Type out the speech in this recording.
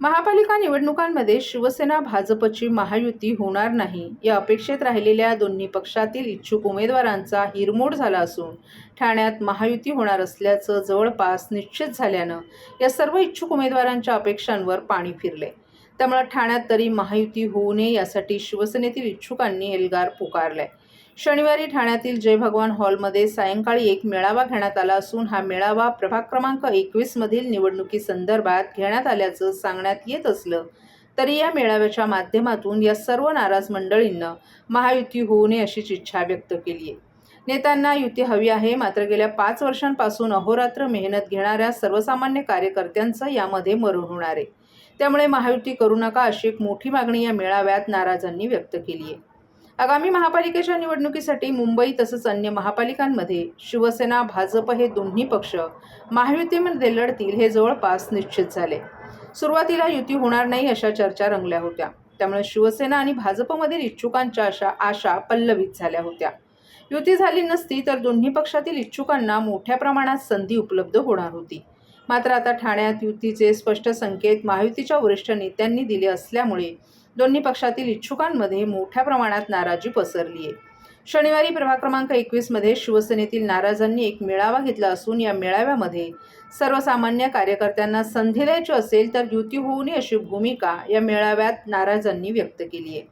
महापालिका निवडणुकांमध्ये शिवसेना भाजपची महायुती होणार नाही. या अपेक्षेत राहिलेल्या दोन्ही पक्षातील इच्छुक उमेदवारांचा हिरमोड झाला असून ठाण्यात महायुती होणार असल्याचं जवळपास निश्चित झाल्यानं या सर्व इच्छुक उमेदवारांच्या अपेक्षांवर पाणी फिरले. त्यामुळे ठाण्यात तरी महायुती होऊ नये यासाठी शिवसेनेतील इच्छुकांनी एल्गार पुकारलाय. शनिवारी ठाण्यातील जय भगवान हॉलमध्ये सायंकाळी एक मेळावा घेण्यात आला असून हा मेळावा प्रभाग क्रमांक एकवीस मधील निवडणुकीसंदर्भात घेण्यात आल्याचं सांगण्यात येत असलं. तरी या मेळाव्याच्या माध्यमातून या सर्व नाराज मंडळींना महायुती होऊ नये अशीच इच्छा व्यक्त केली आहे. नेत्यांना युती हवी आहे. मात्र गेल्या पाच वर्षांपासून अहोरात्र मेहनत घेणाऱ्या सर्वसामान्य कार्यकर्त्यांचं यामध्ये मरण होणार आहे. त्यामुळे महायुती करू नका अशी एक मोठी मागणी या मेळाव्यात नाराजांनी व्यक्त केली आहे. आगामी महापालिकेच्या निवडणुकीसाठी मुंबई तसंच अन्य महापालिकांमध्ये शिवसेना भाजप हे दोन्ही पक्ष महायुतीमध्ये लढतील हे जवळपास निश्चित झाले. सुरुवातीला युती होणार नाही अशा चर्चा रंगल्या होत्या. त्यामुळे शिवसेना आणि भाजपमधील इच्छुकांच्या अशा आशा पल्लवित झाल्या होत्या. युती झाली नसती तर दोन्ही पक्षातील इच्छुकांना मोठ्या प्रमाणात संधी उपलब्ध होणार होती. मात्र आता ठाण्यात युतीचे स्पष्ट संकेत महायुतीच्या वरिष्ठ नेत्यांनी दिले असल्यामुळे दोन्ही पक्षातील इच्छुकांमध्ये मोठ्या प्रमाणात नाराजी पसरली आहे. शनिवारी प्रभाग क्रमांक एकवीसमध्ये शिवसेनेतील नाराजांनी एक मेळावा घेतला असून या मेळाव्यामध्ये सर्वसामान्य कार्यकर्त्यांना संधी द्यायची असेल तर युती होऊ नये अशी भूमिका या मेळाव्यात नाराजांनी व्यक्त केली आहे.